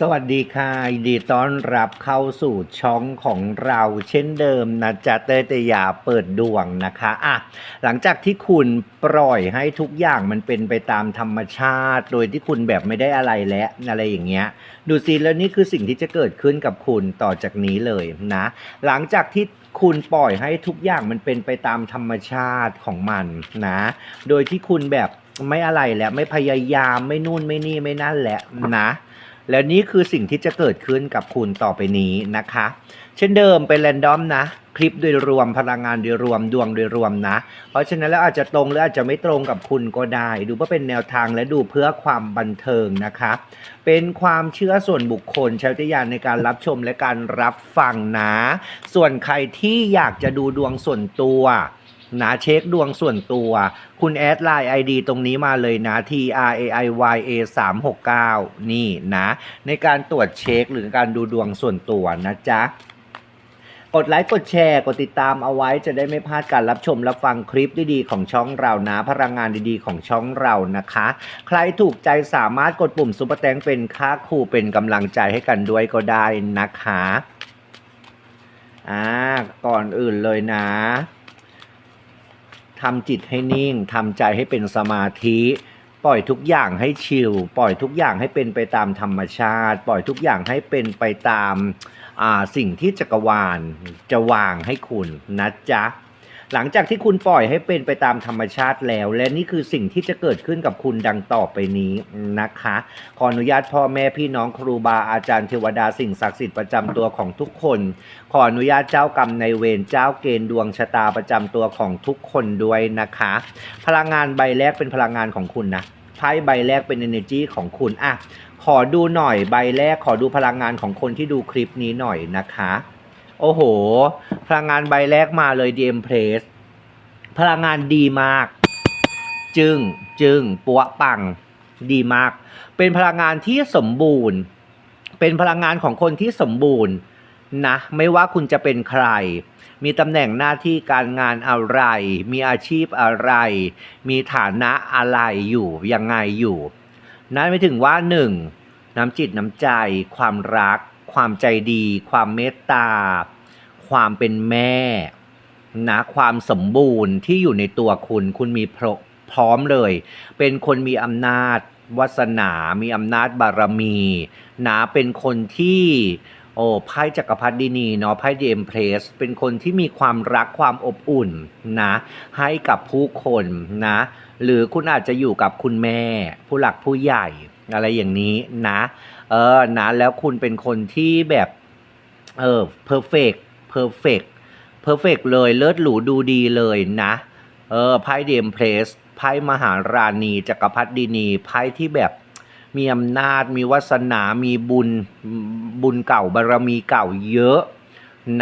สวัสดีค่ะยินดีต้อนรับเข้าสู่ช่องของเราเช่นเดิมนะจ๊ะเตยเตยาเปิดดวงนะคะอะหลังจากที่คุณปล่อยให้ทุกอย่างมันเป็นไปตามธรรมชาติ โดยที่คุณแบบไม่ได้อะไรแล้วอะไรอย่างเงี้ย ดูสิแล้วนี่คือสิ่งที่จะเกิดขึ้นกับคุณต่อจากนี้เลยนะ หลังจากที่คุณปล่อยให้ทุกอย่างมันเป็นไปตามธรรมชาติของมันนะ โดยที่คุณแบบไม่อะไรแล้วไม่พยายามไม่นู่นไม่นี่ไม่นั่นแหละนะ แล้วนี่คือสิ่งที่จะเกิดขึ้นกับคุณต่อไปนี้นะคะ เช่นเดิมเป็นแรนดอมนะ คลิปโดยรวมพลังงานโดยรวมดวงโดยรวมนะ เพราะฉะนั้นแล้วอาจจะตรงหรืออาจจะไม่ตรงกับคุณก็ได้ ดูเพื่อเป็นแนวทางและดูเพื่อความบันเทิงนะคะ เป็นความเชื่อส่วนบุคคลใช้วิจารณญาณในการรับชมและการรับฟังนะ ส่วนใครที่อยากจะดูดวงส่วนตัว นะเช็คดวงส่วนตัว คุณแอดไลน์ ID ตรงนี้มาเลยนะ T R A I Y A 3 6 9นี่นะ ในการตรวจเช็คหรือการดูดวงส่วนตัวนะจ๊ะกดไลค์กดแชร์กดติดตามเอาไว้จะได้ไม่พลาดการรับชมรับฟังคลิปดีๆของช่องเรานะ พลังงานดีๆของช่องเรานะคะ ใครถูกใจสามารถกดปุ่มซุปเปอร์แตงเป็นค่าครูเป็นกำลังใจให้กันด้วยก็ได้นะคะอ่าก่อนอื่นเลยนะ ทำจิตให้นิ่งทำใจให้เป็นสมาธิ ปล่อยทุกอย่างให้ชิลปล่อยทุกอย่างให้เป็นไปตามธรรมชาติ ปล่อยทุกอย่างให้เป็นไปตามอ่าสิ่งที่จักรวาลจะวางให้คุณนะจ๊ะ หลังจากที่คุณปล่อยให้เป็นไปตามธรรมชาติแล้ว และนี่คือสิ่งที่จะเกิดขึ้นกับคุณดังต่อไปนี้นะคะ ขออนุญาตพ่อแม่พี่น้องครูบาอาจารย์เทวดาสิ่งศักดิ์สิทธิ์ประจำตัวของทุกคน ขออนุญาตเจ้ากรรมในเวรเจ้าเกณฑ์ดวงชะตาประจำตัวของทุกคนด้วยนะคะ พลังงานใบแรกเป็นพลังงานของคุณนะไพ่ใบแรกเป็น energy ของคุณอะขอดูหน่อยใบแรกขอดูพลังงานของคนที่ดูคลิปนี้หน่อยนะคะ โอ้โห พลังงานใบแรกมาเลย DM Place พลังงานดีมาก จึงจึงปัวปังดีมาก เป็นพลังงานที่สมบูรณ์ เป็นพลังงานของคนที่สมบูรณ์นะไม่ว่าคุณจะเป็นใคร มีตำแหน่งหน้าที่การงานอะไร มีอาชีพอะไร มีฐานะอะไรอยู่ยังไงอยู่ นั่นไม่ถึงว่าหนึ่งน้ำจิตน้ำใจความรัก ความใจดี ความเมตตา ความเป็นแม่นะความสมบูรณ์ที่อยู่ในตัวคุณ คุณมีพรพร้อมเลย เป็นคนมีอำนาจวาสนา มีอำนาจบารมีนะเป็นคนที่โอ้ไพ่จักรพรรดินีเนาะไพ่ดีเอ็มเพรสเป็นคนที่มีความรักความอบอุ่นนะให้กับผู้คนนะ หรือคุณอาจจะอยู่กับคุณแม่ ผู้หลักผู้ใหญ่ อะไรอย่างนี้นะเออนะแล้วคุณเป็นคนที่แบบเออเพอร์เฟกเพอร์เฟกเพอร์เฟกเลยเลิศหรูดูดีเลยนะเออไพ่เดมเพลสไพ่มหาราณีจักรพรรดินีไพ่ที่แบบมีอำนาจมีวาสนามีบุญบุญเก่าบารมีเก่าเยอะ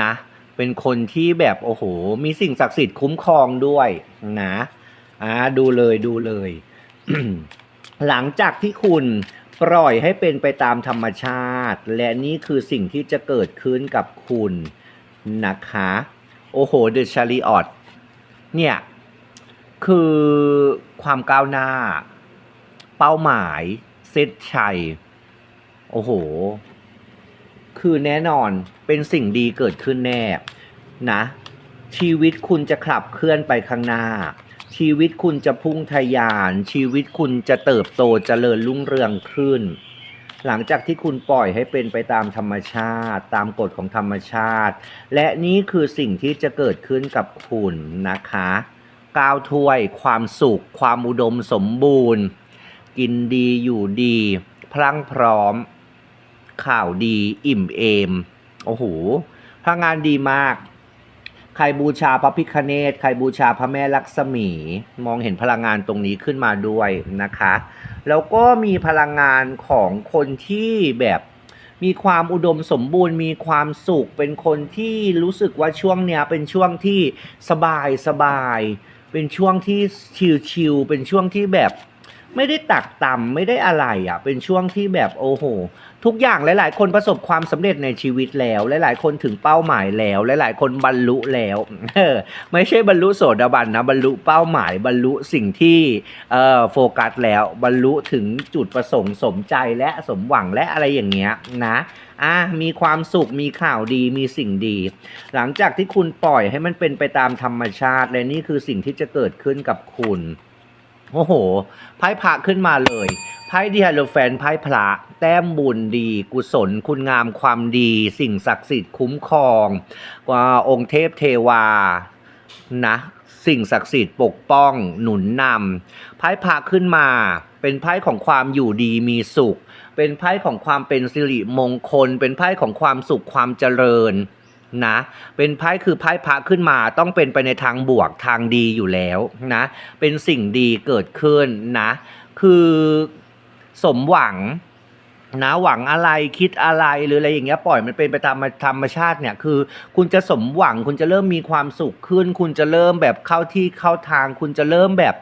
นะ เป็นคนที่แบบโอ้โห มีสิ่งศักดิ์สิทธิ์คุ้มครองด้วยนะอ่าดูเลยดูเลย หลังจากที่คุณปล่อยให้เป็นไปตามธรรมชาติ และนี่คือสิ่งที่จะเกิดขึ้นกับคุณนะคะ โอ้โหเดอะชาริออตเนี่ยคือความก้าวหน้า เป้าหมาย เซตชัย โอ้โห คือแน่นอนเป็นสิ่งดีเกิดขึ้นแน่นะ ชีวิตคุณจะขับเคลื่อนไปข้างหน้า ชีวิตคุณจะพุ่งทะยาน ชีวิตคุณจะเติบโตเจริญรุ่งเรืองขึ้น หลังจากที่คุณปล่อยให้เป็นไปตามธรรมชาติ ตามกฎของธรรมชาติ และนี่คือสิ่งที่จะเกิดขึ้นกับคุณนะคะก้าวถ้วย ความสุข ความอุดมสมบูรณ์ กินดีอยู่ดีพลังพร้อม ข่าวดี อิ่มเอม โอ้โหพลังงานดีมาก ใครบูชาพระพิคเนตใครบูชาพระแม่ลักษมี มองเห็นพลังงานตรงนี้ขึ้นมาด้วยนะคะ แล้วก็มีพลังงานของคนที่แบบมีความอุดมสมบูรณ์มีความสุข เป็นคนที่รู้สึกว่าช่วงเนี้ยเป็นช่วงที่สบายสบาย เป็นช่วงที่ชิลๆเป็นช่วงที่แบบ ไม่ได้ตักต่ำไม่ได้อะไรอะ เป็นช่วงที่แบบโอ้โห ทุกอย่างหลาย ๆ คนประสบความสำเร็จในชีวิตแล้ว หลาย ๆ คนถึงเป้าหมายแล้ว หลาย ๆ คนบรรลุแล้วเออไม่ใช่บรรลุโสดาบันนะบรรลุเป้าหมายบรรลุสิ่งที่เอ่อโฟกัสแล้วบรรลุถึงจุดประสงค์สมใจและสมหวังและอะไรอย่างเงี้ยนะอะมีความสุขมีข่าวดีมีสิ่งดี หลังจากที่คุณปล่อยให้มันเป็นไปตามธรรมชาติ และนี่คือสิ่งที่จะเกิดขึ้นกับคุณ โอ้โห ไพ่พระขึ้นมาเลย ไพ่ดิฮาโลแฟนไพ่พระ แต้มบุญดี กุศล คุณงามความดี สิ่งศักดิ์สิทธิ์คุ้มครองกว่าองค์เทพเทวา นะสิ่งศักดิ์สิทธิ์ปกป้องหนุนนำไพ่พระขึ้นมา เป็นไพ่ของความอยู่ดีมีสุข เป็นไพ่ของความเป็นสิริมงคล เป็นไพ่ของความสุขความเจริญ นะ เป็นไพ่คือไพ่พระขึ้นมาต้องเป็นไปในทางบวกทางดีอยู่แล้วนะ เป็นสิ่งดีเกิดขึ้นนะ คือสมหวังนะหวังอะไรคิดอะไรหรืออะไรอย่างเงี้ยปล่อยมันเป็นไปตามธรรมชาติเนี่ยคือ คุณจะสมหวังคุณจะเริ่มมีความสุขขึ้น คุณจะเริ่มแบบเข้าที่เข้าทาง คุณจะเริ่มแบบ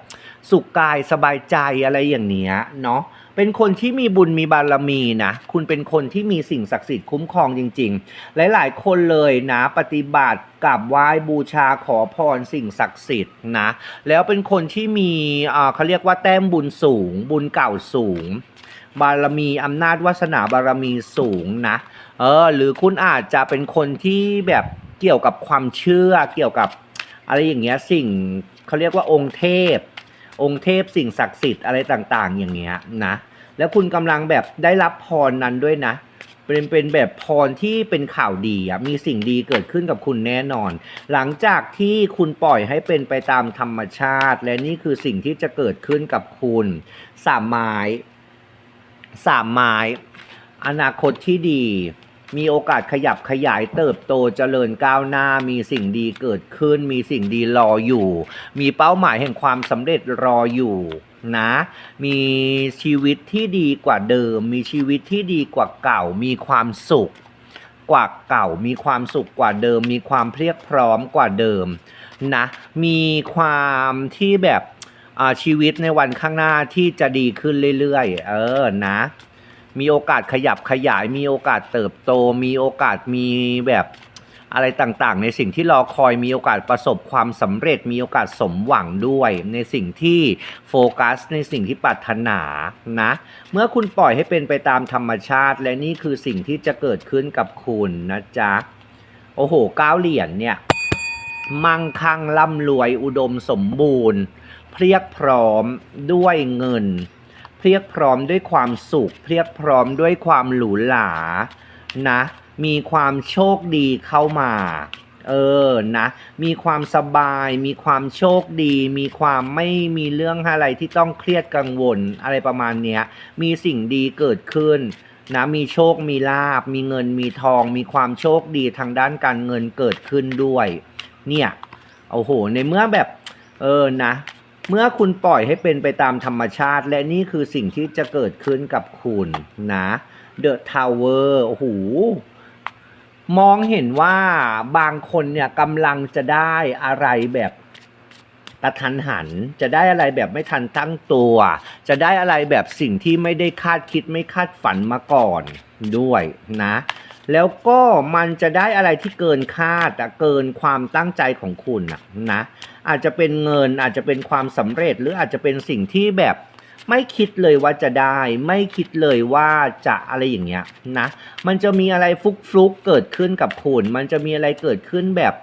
สุขกายสบายใจอะไรอย่างเนี้ยเนาะ เป็นคนที่มีบุญมีบารมีนะ คุณเป็นคนที่มีสิ่งศักดิ์สิทธิ์คุ้มครองจริง ๆ หลายๆ คนเลยนะ ปฏิบัติกราบไหว้บูชาขอพรสิ่งศักดิ์สิทธิ์นะ แล้วเป็นคนที่มีอ่าเขาเรียกว่าแต้มบุญสูง บุญเก่าสูง บารมีอำนาจวาสนาบารมีสูงนะเออหรือคุณอาจจะเป็นคนที่แบบเกี่ยวกับความเชื่อเกี่ยวกับอะไรอย่างเงี้ยสิ่งเขาเรียกว่าองค์เทพ องค์เทพสิ่งศักดิ์สิทธิ์อะไรต่างๆ อย่างเงี้ยนะ แล้วคุณกำลังแบบได้รับพรนั้นด้วยนะ เป็นเป็นแบบพรที่เป็นข่าวดีอะมีสิ่งดีเกิดขึ้นกับคุณแน่นอน หลังจากที่คุณปล่อยให้เป็นไปตามธรรมชาติ และนี่คือสิ่งที่จะเกิดขึ้นกับคุณสามไม้สามไม้อนาคตที่ดี มีโอกาสขยับขยายเติบโตเจริญก้าวหน้า มีสิ่งดีเกิดขึ้น มีสิ่งดีรออยู่ มีเป้าหมายแห่งความสำเร็จรออยู่นะ มีชีวิตที่ดีกว่าเดิม มีชีวิตที่ดีกว่าเก่า มีความสุขกว่าเก่า มีความสุขกว่าเดิม มีความเพรียบพร้อมกว่าเดิมนะ มีความที่แบบอาชีวิตในวันข้างหน้าที่จะดีขึ้นเรื่อยๆ เออนะ มีโอกาสขยับขยาย มีโอกาสเติบโต มีโอกาสมีแบบอะไรต่างๆ ในสิ่งที่รอคอยมีโอกาสประสบความสำเร็จ มีโอกาสสมหวังด้วย ในสิ่งที่โฟกัส ในสิ่งที่ปรารถนานะ เมื่อคุณปล่อยให้เป็นไปตามธรรมชาติ และนี่คือสิ่งที่จะเกิดขึ้นกับคุณนะจ๊ะ โอ้โหก้าวเหรียญเนี่ย มั่งคั่งร่ำรวยอุดมสมบูรณ์ เพรียบพร้อมด้วยเงิน เพียบพร้อมด้วยความสุข เพียบพร้อมด้วยความหรูหรานะ มีความโชคดีเข้ามา เออนะ มีความสบาย มีความโชคดี มีความไม่มีเรื่องอะไรที่ต้องเครียดกังวลอะไรประมาณเนี้ย มีสิ่งดีเกิดขึ้นนะมีโชคมีลาบ มีเงินมีทอง มีความโชคดีทางด้านการเงินเกิดขึ้นด้วย เนี่ยโอ้โห ในเมื่อแบบ เออนะ เมื่อคุณปล่อยให้เป็นไปตามธรรมชาติ และนี่คือสิ่งที่จะเกิดขึ้นกับคุณนะ The Tower โอ้โหมองเห็นว่าบางคนเนี่ยกำลังจะได้อะไรแบบ กระทันหัน จะได้อะไรแบบไม่ทันตั้งตัว จะได้อะไรแบบสิ่งที่ไม่ได้คาดคิดไม่คาดฝันมาก่อนด้วยนะ แล้วก็มันจะได้อะไรที่เกินคาดเกินความตั้งใจของคุณนะ อาจจะเป็นเงินอาจจะเป็นความสำเร็จหรืออาจจะเป็นสิ่งที่แบบไม่คิดเลยว่าจะได้ ไม่คิดเลยว่าจะอะไรอย่างเงี้ยนะ มันจะมีอะไรฟุกฟลุกเกิดขึ้นกับคุณ มันจะมีอะไรเกิดขึ้นแบบ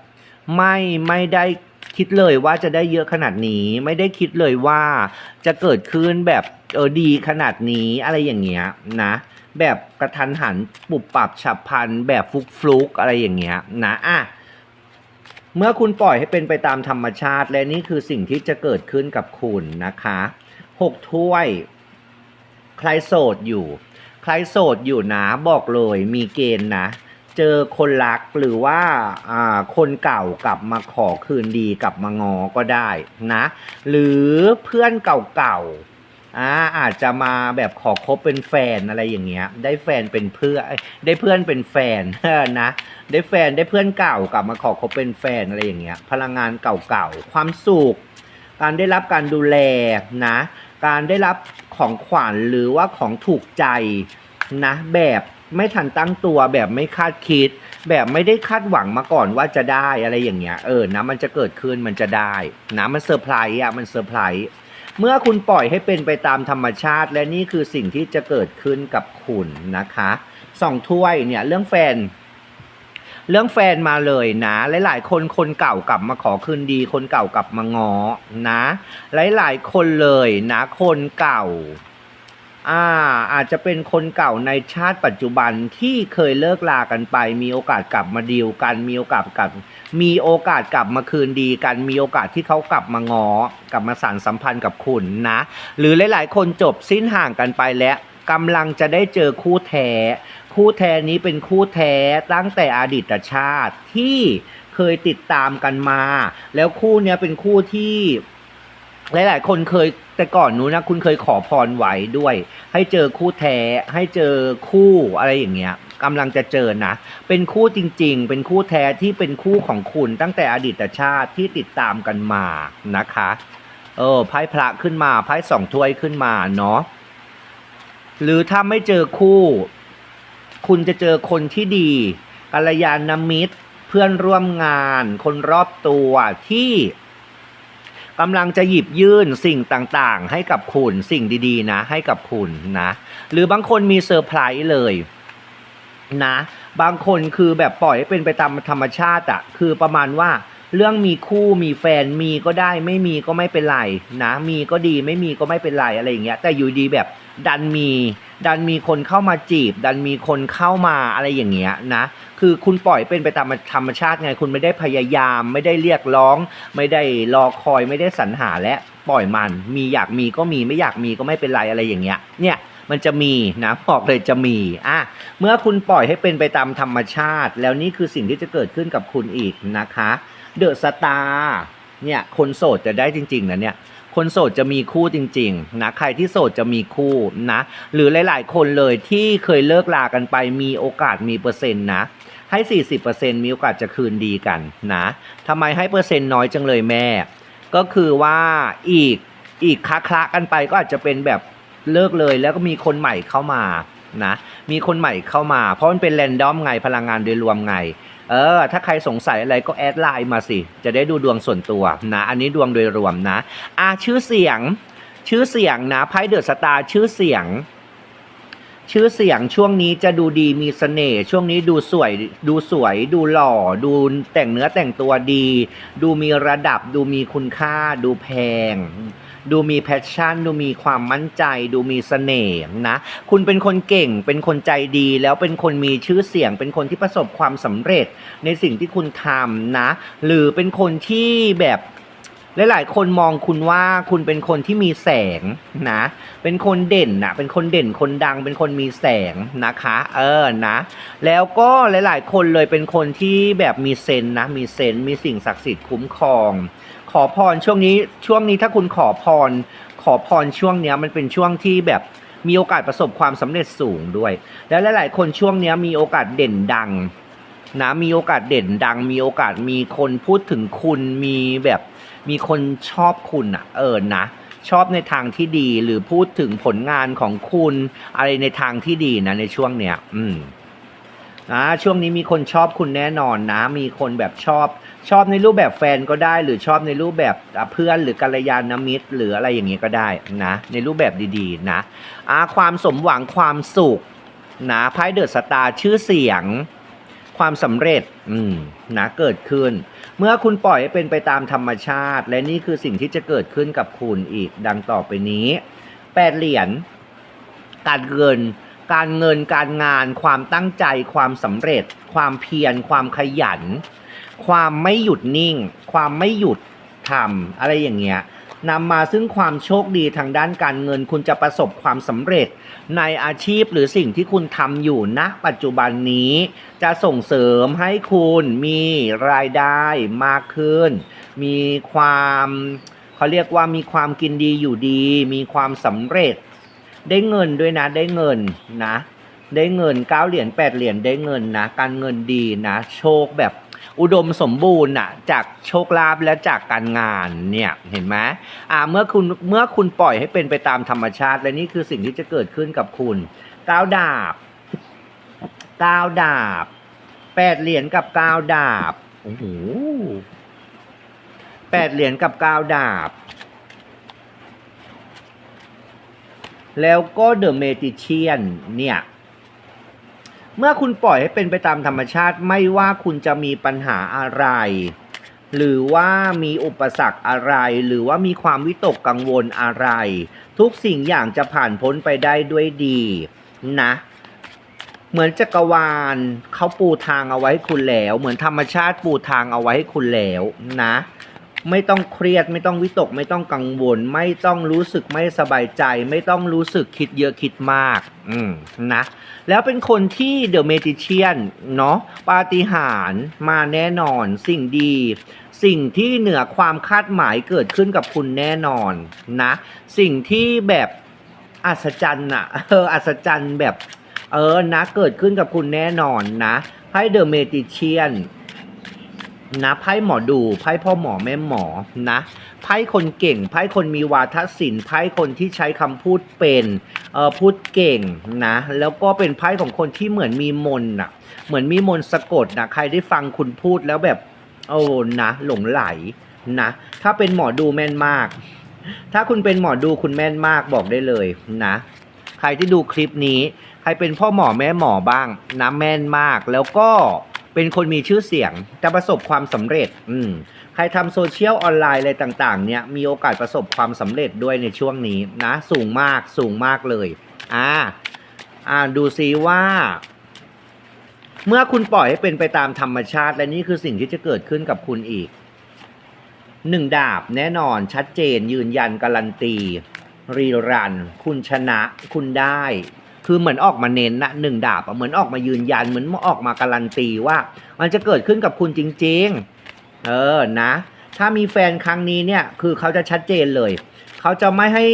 ไม่ไม่ได้ คิดเลยว่าจะได้เยอะขนาดนี้ ไม่ได้คิดเลยว่าจะเกิดขึ้นแบบเออดีขนาดนี้อะไรอย่างเงี้ยนะ แบบกระทันหันปุบปับฉับพลันแบบฟุกฟลุกอะไรอย่างเงี้ยนะอะเมื่อคุณปล่อยให้เป็นไปตามธรรมชาติ และนี่คือสิ่งที่จะเกิดขึ้นกับคุณนะคะหกถ้วย ใครโสดอยู่ ใครโสดอยู่นะบอกเลยมีเกณฑ์นะ เจอคนรักหรือว่าคนเก่ากลับมาขอคืนดีกลับมางอก็ได้นะ หรือเพื่อนเก่าๆอาอาจจะมาแบบขอคบเป็นแฟนอะไรอย่างเงี้ย ได้แฟนเป็นเพื่อนได้เพื่อนเป็นแฟนนะได้แฟนได้เพื่อนเก่ากลับมาขอคบเป็นแฟนอะไรอย่างเงี้ย พลังงานเก่าๆความสุขการได้รับการดูแลนะ การได้รับของขวัญหรือว่าของถูกใจนะแบบ ไม่ทันตั้งตัวแบบไม่คาดคิด แบบไม่ได้คาดหวังมาก่อนว่าจะได้อะไรอย่างเงี้ยเออนะมันจะเกิดขึ้นมันจะได้นะมันเซอร์ไพรส์อะมันเซอร์ไพรส์เมื่อคุณปล่อยให้เป็นไปตามธรรมชาติ และนี่คือสิ่งที่จะเกิดขึ้นกับคุณนะคะสองถ้วยเนี่ยเรื่องแฟน เรื่องแฟนมาเลยนะหลายๆคนคนเก่ากลับมาขอคืนดี คนเก่ากลับมางอนะ หลายๆคนเลยนะ คนเก่า อ่าอาจจะเป็นคนเก่าในชาติปัจจุบันที่เคยเลิกลากันไป มีโอกาสกลับมาดีลกัน มีโอกาสกลับ มีโอกาสกลับมาคืนดีกัน มีโอกาสที่เขากลับมางอกลับมาสานสัมพันธ์กับคุณนะ หรือหลาย ๆ คนจบสิ้นห่างกันไปแล้วกำลังจะได้เจอคู่แท้ คู่แท้นี้เป็นคู่แท้ตั้งแต่อดีตชาติที่เคยติดตามกันมา แล้วคู่นี้เป็นคู่ที่ หลาย ๆ คนเคย แต่ก่อนนู้นนะคุณเคยขอพรไว้ด้วย ให้เจอคู่แท้ให้เจอคู่อะไรอย่างเงี้ยกำลังจะเจอนะ เป็นคู่จริง ๆ เป็นคู่แท้ที่เป็นคู่ของคุณตั้งแต่อดีตชาติที่ติดตามกันมานะคะ เออไพ่พระขึ้นมาไพ่สองถ้วยขึ้นมาเนาะหรือถ้าไม่เจอคู่ คุณจะเจอคนที่ดีกัลยาณมิตร เพื่อนร่วมงาน คนรอบตัวที่ กำลังจะหยิบยื่นสิ่งต่างๆ ให้กับคุณสิ่งดีๆ นะ ให้กับคุณนะ หรือบางคนมีเซอร์ไพรส์เลยนะ บางคนคือแบบปล่อยให้เป็นไปตามธรรมชาติอะคือประมาณว่า เรื่องมีคู่มีแฟนมีก็ได้ไม่มีก็ไม่เป็นไรนะมีก็ดีไม่มีก็ไม่เป็นไรอะไรอย่างเงี้ยแต่อยู่ดีแบบดันมีดันมีคนเข้ามาจีบ ดันมีคนเข้ามาอะไรอย่างเงี้ยนะคือคุณปล่อยเป็นไปตามธรรมชาติไง คุณไม่ได้พยายามไม่ได้เรียกร้อง ไม่ได้รอคอยไม่ได้สรรหาและปล่อยมัน มีอยากมีก็มีไม่อยากมีก็ไม่เป็นไรอะไรอย่างเงี้ยเนี่ยมันจะมีนะบอกเลยจะมีอะเมื่อคุณปล่อยให้เป็นไปตามธรรมชาติ แล้วนี่คือสิ่งที่จะเกิดขึ้นกับคุณอีกนะคะ เดอะสตาร์เนี่ยคนโสดจะได้จริง ๆนะเนี่ยคนโสดจะมีคู่จริงๆนะใครที่โสดจะมีคู่นะ หรือหลาย ๆ คนเลยที่เคยเลิกลากันไปมีโอกาสมีเปอร์เซ็นต์นะให้ 40%มีโอกาสจะคืนดีกันนะทำไมให้เปอร์เซ็นต์น้อยจังเลยแม่ ก็คือว่าอีกอีกคละคละกันไปก็อาจจะเป็นแบบเลิกเลยแล้วก็มีคนใหม่เข้ามานะมีคนใหม่เข้ามา เพราะมันเป็นแรนดอมไงพลังงานโดยรวมไง เออ ถ้าใครสงสัยอะไรก็แอดไลน์มาสิ จะได้ดูดวงส่วนตัวนะ อันนี้ดวงโดยรวมนะ อะชื่อเสียง ชื่อเสียงนะไพ่เดอะสตาร์ชื่อเสียง ชื่อเสียงช่วงนี้จะดูดีมีเสน่ห์ช่วงนี้ดูสวยดูสวย ดูหล่อ ดูแต่งเนื้อแต่งตัวดี ดูมีระดับดูมีคุณค่า ดูแพง ดูมีแพชชั่น ดูมีความมั่นใจ ดูมีเสน่ห์นะ คุณเป็นคนเก่ง เป็นคนใจดี แล้วเป็นคนมีชื่อเสียง เป็นคนที่ประสบความสำเร็จในสิ่งที่คุณทำนะ หรือเป็นคนที่แบบ หลายๆคนมองคุณว่าคุณเป็นคนที่มีแสงนะ เป็นคนเด่นนะเป็นคนเด่นคนดัง เป็นคนมีแสงนะคะ เออนะ แล้วก็หลายๆ คนเลยเป็นคนที่แบบมีเซนนะ มีเซนมีสิ่งศักดิ์สิทธิ์คุ้มครอง ขอพรช่วงนี้ช่วงนี้ถ้าคุณขอพร ขอพรช่วงเนี้ยมันเป็นช่วงที่แบบมีโอกาสประสบความสำเร็จสูงด้วย แล้วหลาย ๆ คนช่วงนี้มีโอกาสเด่นดังนะมีโอกาสเด่นดัง มีโอกาสมีคนพูดถึงคุณมีแบบ มีคนชอบคุณอะ เออนะ ชอบในทางที่ดีหรือพูดถึงผลงานของคุณ อะไรในทางที่ดีนะในช่วงเนี้ย อืมนะช่วงนี้มีคนชอบคุณแน่นอนนะ มีคนแบบชอบ ชอบในรูปแบบแฟนก็ได้ หรือชอบในรูปแบบเพื่อนหรือกัลยาณมิตร หรืออะไรอย่างเงี้ยก็ได้นะ ในรูปแบบดีๆ นะอาความสมหวังความสุขนะไพ่เดอะสตาร์ชื่อเสียง ความสำเร็จอืมนะเกิดขึ้น เมื่อคุณปล่อยให้เป็นไปตามธรรมชาติ และนี่คือสิ่งที่จะเกิดขึ้นกับคุณอีกดังต่อไปนี้แปดเหรียญการเงิน การเงินการงาน ความตั้งใจ ความสำเร็จ ความเพียร ความขยัน ความไม่หยุดนิ่ง ความไม่หยุดทำอะไรอย่างเงี้ย นำมาซึ่งความโชคดีทางด้านการเงิน คุณจะประสบความสำเร็จ ในอาชีพหรือสิ่งที่คุณทำอยู่ณปัจจุบันนี้ จะส่งเสริมให้คุณมีรายได้มากขึ้น มีความเขาเรียกว่ามีความกินดีอยู่ดี มีความสำเร็จ ได้เงินด้วยนะได้เงินนะ ได้เงินเก้าเหรียญแปดเหรียญได้เงินนะ การเงินดีนะ โชคแบบ อุดมสมบูรณ์น่ะจากโชคลาภและจากการงานเนี่ยเห็นไหมอ่าเมื่อคุณเมื่อคุณปล่อยให้เป็นไปตามธรรมชาติ และนี่คือสิ่งที่จะเกิดขึ้นกับคุณก้าวดาบก้าวดาบแปดเหรียญกับก้าวดาบโอ้โหแปดเหรียญกับก้าวดาบ แล้วก็เดอะเมจิเชียนเนี่ย เมื่อคุณปล่อยให้เป็นไปตามธรรมชาติไม่ว่าคุณจะมีปัญหาอะไร หรือว่ามีอุปสรรคอะไร หรือว่ามีความวิตกกังวลอะไร ทุกสิ่งอย่างจะผ่านพ้นไปได้ด้วยดีนะเหมือนจักรวาลเขาปูทางเอาไว้ให้คุณแล้ว เหมือนธรรมชาติปูทางเอาไว้ให้คุณแล้วนะ ไม่ต้องเครียดไม่ต้องวิตก ไม่ต้องกังวล ไม่ต้องรู้สึกไม่สบายใจ ไม่ต้องรู้สึกคิดเยอะคิดมาก อืมนะแล้วเป็นคนที่เดอะเมจิเชียนเนาะปาฏิหาริย์มาแน่นอน สิ่งดี สิ่งที่เหนือความคาดหมายเกิดขึ้นกับคุณแน่นอนนะ สิ่งที่แบบอัศจรรย์อะเอออัศจรรย์แบบ เออนะเกิดขึ้นกับคุณแน่นอนนะไพ่เดอะเมจิเชียน นะไพ่หมอดูไพ่พ่อหมอแม่หมอนะไพ่คนเก่งไพ่คนมีวาทศิลป์ไพ่คนที่ใช้คำพูดเป็นเออพูดเก่งนะแล้วก็เป็นไพ่ของคนที่เหมือนมีมนต์น่ะเหมือนมีมนสะกดนะใครได้ฟังคุณพูดแล้วแบบโอ้นะหลงไหลนะถ้าเป็นหมอดูแม่นมาก ถ้าคุณเป็นหมอดูคุณแม่นมากบอกได้เลยนะใครที่ดูคลิปนี้ ใครเป็นพ่อหมอแม่หมอบ้างนะแม่นมากแล้วก็ เป็นคนมีชื่อเสียงจะประสบความสำเร็จ อืมใครทำโซเชียลออนไลน์อะไรต่างๆ เนี่ยมีโอกาสประสบความสำเร็จด้วยในช่วงนี้นะ สูงมากสูงมากเลย อ่า อ่าดูซิว่า เมื่อคุณปล่อยให้เป็นไปตามธรรมชาติ และนี่คือสิ่งที่จะเกิดขึ้นกับคุณอีกหนึ่งดาบแน่นอนชัดเจนยืนยันการันตี รีรัน คุณชนะ คุณได้ คือเหมือนออกมาเน้นนะหนึ่งดาบเหมือนออกมายืนยันเหมือนออกมาการันตีว่า มันจะเกิดขึ้นกับคุณจริง ๆ เออนะ ถ้ามีแฟนครั้งนี้เนี่ยคือเขาจะชัดเจนเลย เขาจะไม่ให้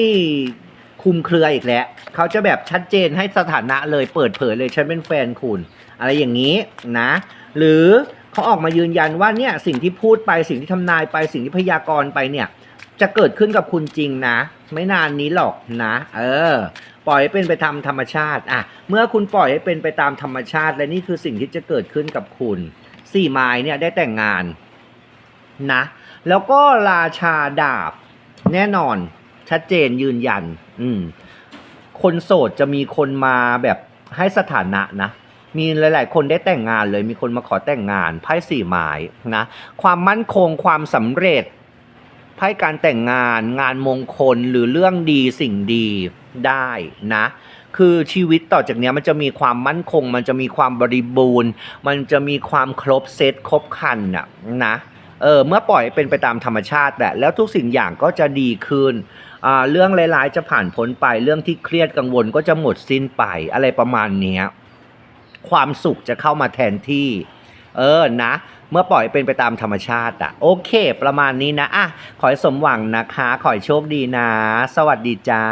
คุมเครืออีกแล้ว เขาจะแบบชัดเจนให้สถานะเลยเปิดเผยเลยฉันเป็นแฟนคุณ อะไรอย่างนี้นะ หรือเขาออกมายืนยันว่าเนี่ยสิ่งที่พูดไปสิ่งที่ทำนายไปสิ่งที่พยากรณ์ไปเนี่ยจะเกิดขึ้นกับคุณจริงนะ ไม่นานนี้หรอกนะ เออ ปล่อยให้เป็นไปตามธรรมชาติอะเมื่อคุณปล่อยให้เป็นไปตามธรรมชาติ และนี่คือสิ่งที่จะเกิดขึ้นกับคุณสี่ไม้เนี่ยได้แต่งงานนะ แล้วก็ราชาดาบ แน่นอนชัดเจนยืนยัน อืม คนโสดจะมีคนมาแบบให้สถานะนะ มีหลาย ๆ คนได้แต่งงานเลย มีคนมาขอแต่งงานไพ่สี่ไม้นะ ความมั่นคงความสำเร็จไพ่การแต่งงาน งานมงคลหรือเรื่องดีสิ่งดี ได้นะ คือชีวิตต่อจากนี้มันจะมีความมั่นคง มันจะมีความบริบูรณ์ มันจะมีความครบเซตครบคันน่ะนะเออเมื่อปล่อยเป็นไปตามธรรมชาติแหละแล้วทุกสิ่งอย่างก็จะดีขึ้นเรื่องร้ายๆจะผ่านพ้นไปเรื่องที่เครียดกังวลก็จะหมดสิ้นไปอะไรประมาณนี้ความสุขจะเข้ามาแทนที่ เออนะ เมื่อปล่อยเป็นไปตามธรรมชาติอะโอเค ประมาณนี้นะอะขอให้สมหวังนะคะ ขอให้โชคดีนะ สวัสดีจ้า